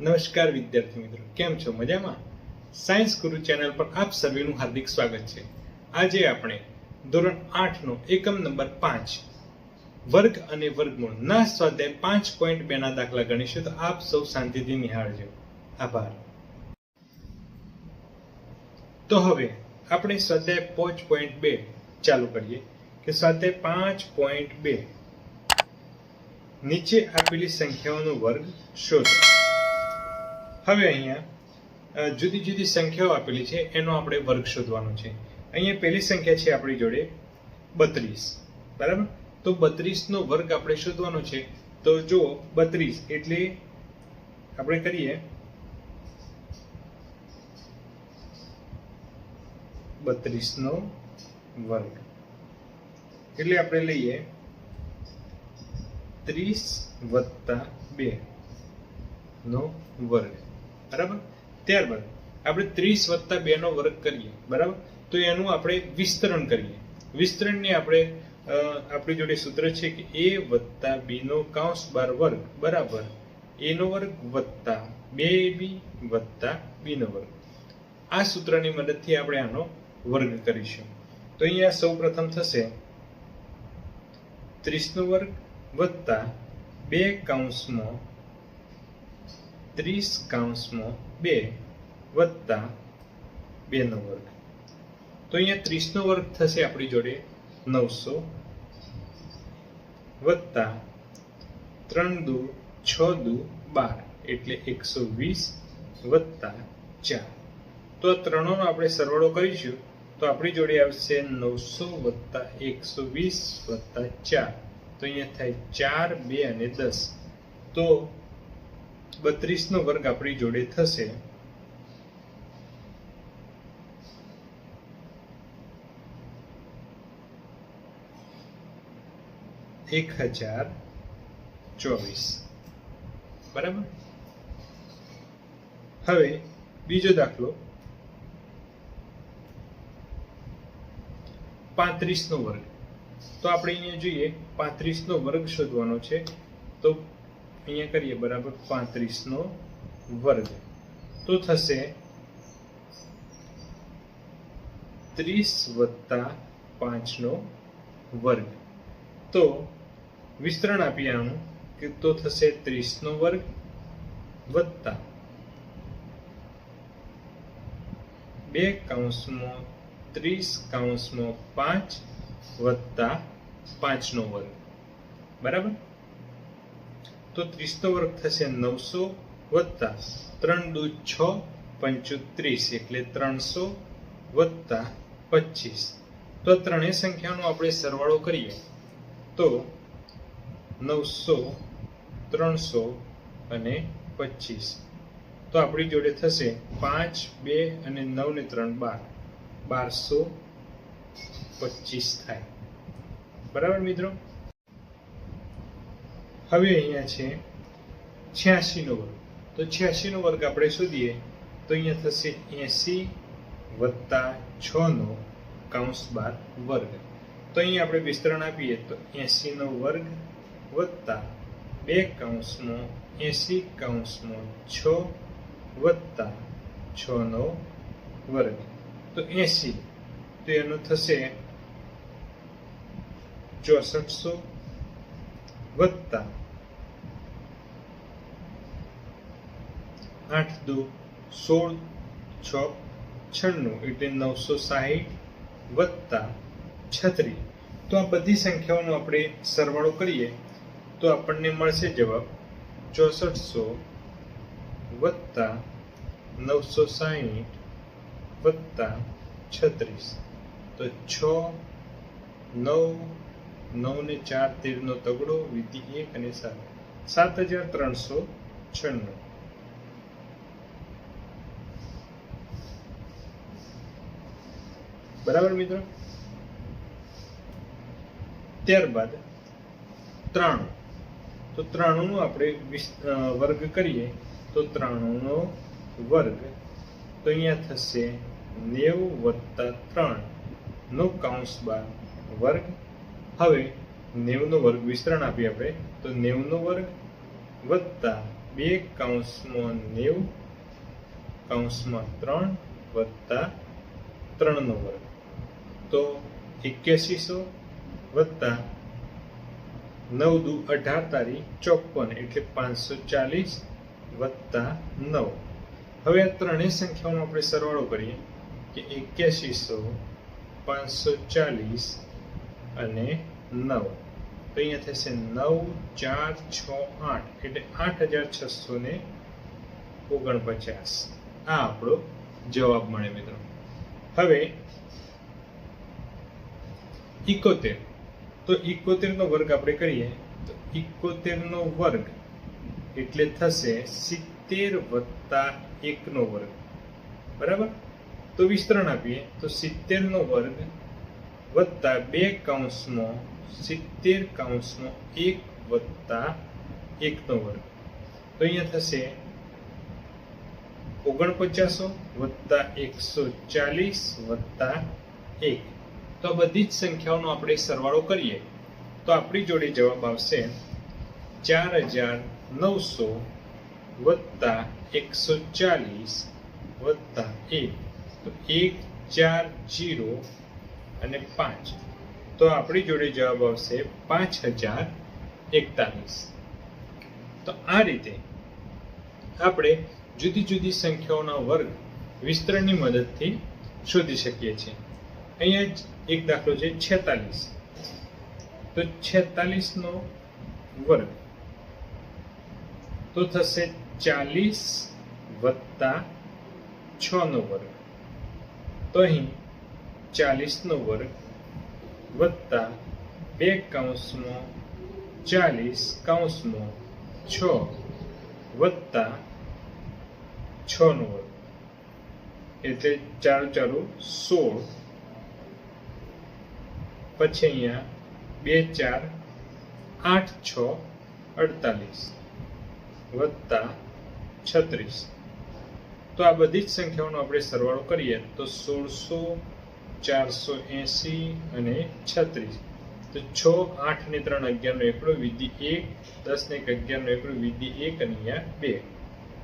નમસ્કાર વિદ્યાર્થી મિત્રો, કેમ છો? મજામાં? સાયન્સ ગુરુ ચેનલ પર આપ સર્વેનું હાર્દિક સ્વાગત છે. આજે આપણે ધોરણ આઠનો એકમ નંબર પાંચ, વર્ગ અને વર્ગમૂળ ના સ્વાધ્યાય પાંચ પોઈન્ટ બેના દાખલા ગણીશું તો આપ સૌ શાંતિથી નિહાળજો. આભાર. તો હવે આપણે સ્વાધ્યાય પાંચ પોઈન્ટ બે ચાલુ કરીએ કે સ્વાધ્યાય પાંચ પોઈન્ટ બે. નીચે આપેલી સંખ્યાઓનો વર્ગ શોધો. હવે અહીંયા જુદી જુદી સંખ્યાઓ આપેલી છે, એનો આપણે વર્ગ શોધવાનો છે. અહીંયા પહેલી સંખ્યા છે આપણી જોડે બત્રીસ. બરાબર? તો બત્રીસનો વર્ગ આપણે શોધવાનો છે. તો જો બત્રીસ એટલે આપણે કરીએ બત્રીસનો વર્ગ. એટલે આપણે લઈએ ત્રીસ વત્તા બે નો વર્ગ. બરાબર? ત્યારબાદ આપણે ત્રીસ વત્તા બેનો વર્ગ કરીએ, બરાબર? તો એનું આપણે વિસ્તરણ કરીએ. વિસ્તરણની આપણે આપણી જોડે સૂત્ર છે કે એ વત્તા બીનો કાંસ બાર વર્ગ, બરાબર? એનો વર્ગ વત્તા બે બી વત્તા બીનો વર્ગ. આ સૂત્રની મદદથી આપણે આનો વર્ગ કરીશું. તો અહીંયા સૌ પ્રથમ થશે ત્રીસનો વર્ગ વત્તા બે કાઉન્સમાં ત્રીસ કાઉન્સમાં બે વત્તા બેનો વર્ગ. તો અહીંયા ત્રીસનો વર્ગ થશે આપણી જોડે નવસો વત્તા ત્રણ દુ છ દુ બાર, એટલે એકસો વીસ વત્તા ચાર. તો આ ત્રણોનો આપણે સરવાળો કરીશું, તો આપણી જોડે આવશે નવસો વત્તા એકસો વીસ વત્તા ચાર. તો અહીંયા થાય ચાર, બે અને દસ. તો બત્રીસ નો વર્ગ આપણી જોડે થશે. એક હજાર ચોવીસ. બરાબર? હવે બીજો દાખલો. પાંત્રીસ નો વર્ગ. તો આપણે અહીંયા જોઈએ પાંત્રીસ નો વર્ગ શોધવાનો છે. તો અહીંયા કરીએ બરાબર પાંત્રીસનો વર્ગ. તો થશે ત્રીસ વત્તા પાંચનો વર્ગ. તો વિસ્તરણ આપીએ આનું કે તો થશે ત્રીસનો વર્ગ વત્તા બે કાઉન્સમાં ત્રીસ કાઉન્સમાં પાંચ વત્તા પાંચ નો વર્ગ. બરાબર? તો ત્રીસનો વર્ગ થશે નવસો વત્તા ત્રણ દુ છ પંચોત્રીસ એટલે ત્રણસો વત્તા પચીસ. તો ત્રણેય સંખ્યાનો આપણે સરવાળો કરીએ. તો નવસો ત્રણસો અને પચીસ. તો આપણી જોડે થશે પાંચ, બે અને નવ ને ત્રણ બાર. બારસો પચીસ થાય. બરાબર મિત્રો? હવે અહીંયા છે છ્યાસીનો વર્ગ. તો છ્યાસીનો વર્ગ આપણે શોધીએ, તો અહીંયા થશે એંસી વત્તા છનો કાઉન્સ બાર વર્ગ. તો અહીં આપણે વિસ્તરણ આપીએ, તો એંસીનો વર્ગ વત્તા બે કાઉન્સમાં એંસી કાઉન્સમાં છ વત્તા છનો વર્ગ. તો એંસી, તો એનું થશે ચોસઠસો વત્તા આઠ દુ સોળ છ છન્નું એટલે નવસો સાહીઠ વત્તા છત્રીસ તો આ બધી સંખ્યાઓનો આપણે સરવાળો કરીએ, તો આપણને મળશે જવાબ ચોસઠસો, વત્તા નવસો સાહીઠ, વત્તા છત્રીસ. તો છ, નવ નવ ને ચાર તેર નો તગડો, વિધિ એક અને સાત. સાત હજાર ત્રણસો છન્નું. બરાબર મિત્રો? ત્યારબાદ ત્રાણું. તો ત્રાણુંનો આપણે વર્ગ કરીએ. તો ત્રાણુંનો વર્ગ તો અહીંયા થશે નેવું વત્તા ત્રણ. નો કાઉન્સ બાર વર્ગ હવે નેવનો વર્ગ વિસ્તરણ આપીએ આપણે. તો નેવનો વર્ગ વત્તા બે કૌંસમાં નેવું કૌંસમાં ત્રણ વત્તા ત્રણનો વર્ગ. તો એક્યાસીસો વત્તા નવ દુ અઢાર તારી ચોપન એટલે પાંચસો ચાલીસ વત્તા નવ. હવે આ ત્રણેય સંખ્યાઓનો આપણે સરવાળો કરીએ કે એક્યાસીસો પાંચસો ચાલીસ અને નવ. તો અહીંયા થશે નવ, ચાર, છ, આઠ. એટલે આઠ હજાર છસો ને ઓગણપચાસ. આ આપણો જવાબ મળે મિત્રો. હવે ઇકોતેર. તો ઇકોતેર નો વર્ગ આપણે કરીએ. તો ઇકોતેર નો વર્ગ એટલે થશે સિત્તેર વત્તા એક નો વર્ગ. બરાબર? તો વિસ્તરણ આપીએ. તો સિત્તેર નો વર્ગ વત્તા બે કૌંસમાં સિત્તેર કૌંસમાં એક વત્તા એક નો વર્ગ. તો અહીંયા થશે ઓગણપચાસો વત્તા એકસો ચાલીસ વત્તા એક. તો બધી જ સંખ્યાઓનો આપણે સરવાળો કરીએ તો આપણી જોડે જવાબ આવશે ચાર હજાર નવસો વત્તા એકસો ચાલીસ વત્તા એક. તો એક ચાર જીરો અને પાંચ. તો આપણી જોડે જવાબ આવશે પાંચ હજાર એકતાલીસ. તો આ રીતે આપણે જુદી જુદી સંખ્યાઓના વર્ગ વિસ્તરણની મદદથી શોધી શકીએ છીએ. અહીંયા જ એક દાખલો છે છેતાલીસ. તો છેતાલીસ નો વર્ગ તો થશે ચાલીસ વત્તા છ નો વર્ગ. તો અહીં ચાલીસ નો વર્ગ વત્તા બે કૌંસમાં ચાલીસ કૌંસમાં છ વત્તા છ નો વર્ગ એટલે ચાર ચારો સોળ પછી અહીંયા બે ચાર આઠ છ અડતાલીસ વત્તા છત્રીસ તો આ બધી જ સંખ્યાઓનો આપણે સરવાળો કરીએ તો સોળસો ચારસો એંસી અને છત્રીસ. તો છ, આઠ ને ત્રણ અગિયારનો એકડો વિધિ એક, દસ ને એક અગિયારનો એકડો વિધિ એક અને અહીંયા બે.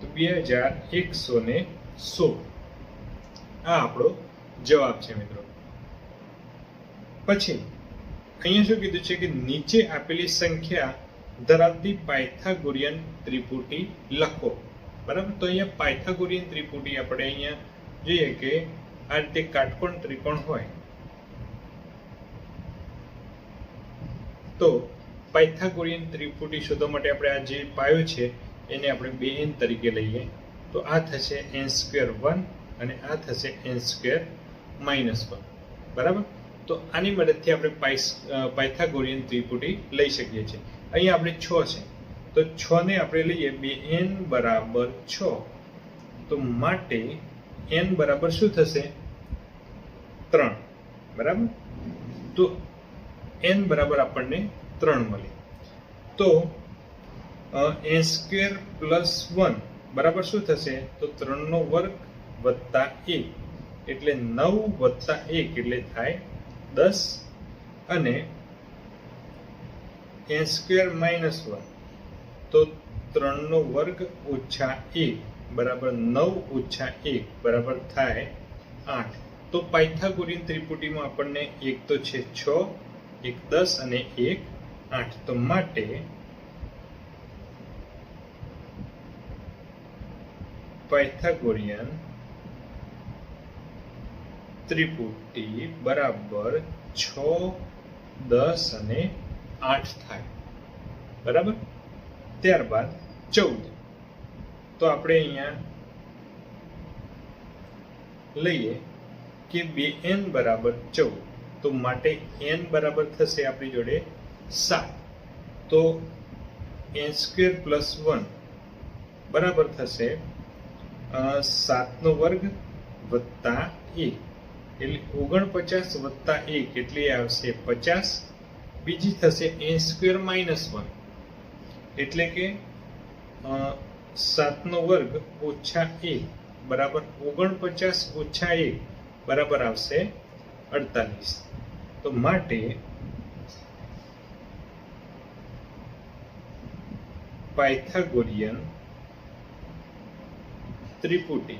તો બે હજાર એકસો ને સોળ. આ આપણો જવાબ છે મિત્રો. પછી, અહીંયા શું કીધું છે કે નીચે આપેલી સંખ્યા ધરાવતી પાયથાગોરિયન ત્રિપુટી લખો. બરાબર? તો અહીંયા પાયથાગોરિયન ત્રિપુટી આપણે અહીંયા જોઈએ કે આ રીતે કાટકોણ ત્રિકોણ હોય. તો પાયથાગોરિયન ત્રિપુટી શોધવા માટે આપણે આ જે પાયો છે, એને આપણે બે એન તરીકે લઈએ. તો આ થશે એન સ્ક્વેર વન અને આ થશે એન સ્ક્વેર માઇનસ વન. બરાબર? તો આની મદદથી આપણે પાયથાગોરિયન ત્રિપુટી લઈ શકીએ છીએ. અહીંયા આપણે છ છે. તો છ ને આપણે લઈએ બે એન બરાબર છ. તો માટે એન બરાબર શું થશે? ત્રણ. બરાબર? તો એન બરાબર આપણને ત્રણ મળે. તો એ સ્ક્વેર પ્લસ વન બરાબર શું થશે? તો ત્રણનો વર્ગ વત્તા એક. એટલે નવ વત્તા એક એટલે થાય દસ. અને એ સ્ક્વેર માઇનસ વન. તો ત્રણનો વર્ગ ઓછા એક બરાબર નવ ઓછા એક બરાબર થાય આઠ. તો પાયથાગોરિયન ત્રિપુટીમાં આપણને એક તો છે છ, એક દસ અને એક આઠ. તો માટે પાયથાગોરિયન ત્રિપુટી બરાબર છ, દસ અને આઠ થાય. બરાબર? ત્યારબાદ ચૌદ. તો આપણે અહીંયા લઈએ. કે બે એન બરાબર ચૌદ. તો માટે એન બરાબર થશે આપણી જોડે સાત. તો એન સ્ક્વેર પ્લસ વન બરાબર થશે સાતનો વર્ગ વત્તા એક. એટલે ઓગણપચાસ વત્તા એક એટલે આવશે પચાસ. બીજી થશે એ સ્ક્વેર માઇનસ વન એટલે કે સાતનો વર્ગ ઓછા એક. બરાબર ઓગણપચાસ ઓછા એક. બરાબર આવશે અડતાલીસ. તો માટે પાયથાગોરિયન ત્રિપુટી.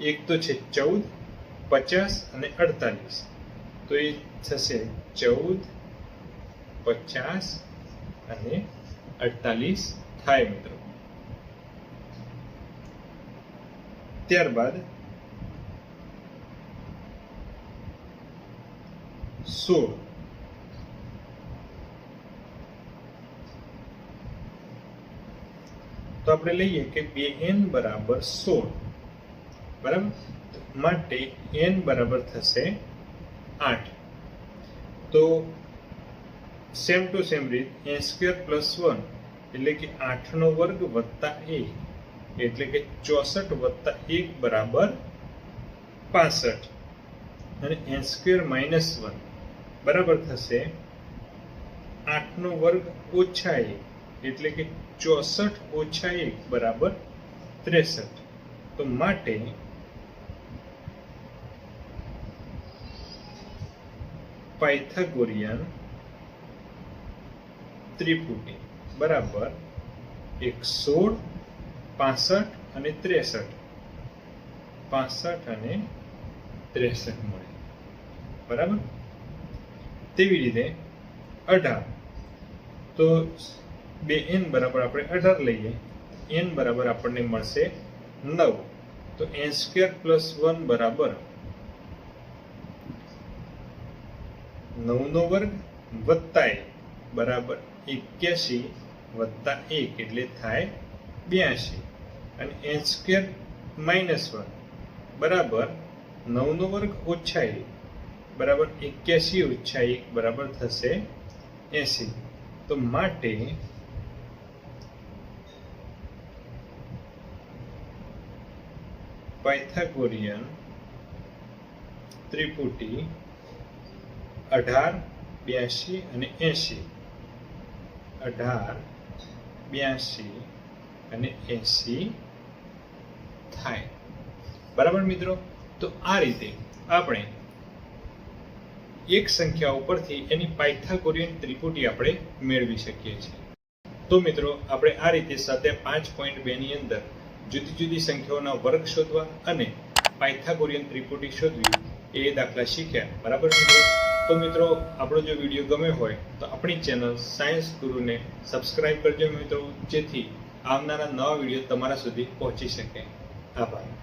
એક તો છે ચૌદ, પચાસ અને અડતાલીસ. તો એ થશે ચૌદ, પચાસ અને અડતાલીસ થાય મિત્રો. ત્યારબાદ સોળ તો આપણે લઈએ કે બે એન બરાબર સોળ. બરાબર? માટે એન બરાબર થશે આઠ. તો સેમ ટુ સેમ રીત એ સ્ક્વેર પ્લસ વન એટલે કે આઠનો વર્ગ વત્તા એક. એટલે કે ચોસઠ વત્તા એક બરાબર પાસઠ. અને એન સ્ક્વેર માઇનસ વન બરાબર થશે. આઠનો વર્ગ ઓછા એક એટલે કે ચોસઠ ઓછા એક બરાબર ત્રેસઠ. તો માટે પાયથાગોરિયન ત્રિપુટી, બરાબર એક સોળ પાસઠ અને ત્રેસઠ. પાસઠ અને ત્રેસઠ મળે. બરાબર? તેવી રીતે અઢાર. તો બે એન બરાબર આપણે અઢાર લઈએ. એન બરાબર આપણને મળશે નવ. તો એન સ્ક્વેર પ્લસ વન બરાબર નવનો વર્ગ વત્તા એક બરાબર એક્યાસી વત્તા એક એટલે થાય બ્યાસી. અને એન સ્ક્વેર માઇનસ વન બરાબર નવનો વર્ગ ઓછા એક બરાબર એક્યાસી ઓછા એક બરાબર થશે એસી તો માટે પાયથાગોરિયન ત્રિપુટી અઢાર બ્યાસી અને એસી અઢાર બ્યાસી અને એસી થાય. બરાબર મિત્રો? તો આ રીતે આપણે એક સંખ્યા ઉપરથી એની પાયથાગોરિયન ત્રિપુટી આપણે મેળવી શકીએ છીએ. તો મિત્રો, આપણે આ રીતે સાથે પાંચ પોઈન્ટ બેની અંદર જુદી જુદી સંખ્યાઓના વર્ગ શોધવા અને પાયથાગોરિયન ત્રિપુટી શોધવી એ દાખલા શીખ્યા. બરાબર મિત્રો? તો મિત્રો, આપણો જો વીડિયો ગમે હોય તો આપણી ચેનલ સાયન્સ ગુરુને સબસ્ક્રાઇબ કરજો મિત્રો, જેથી આવનારા નવા વીડિયો તમારા સુધી પહોંચી શકે. આભાર.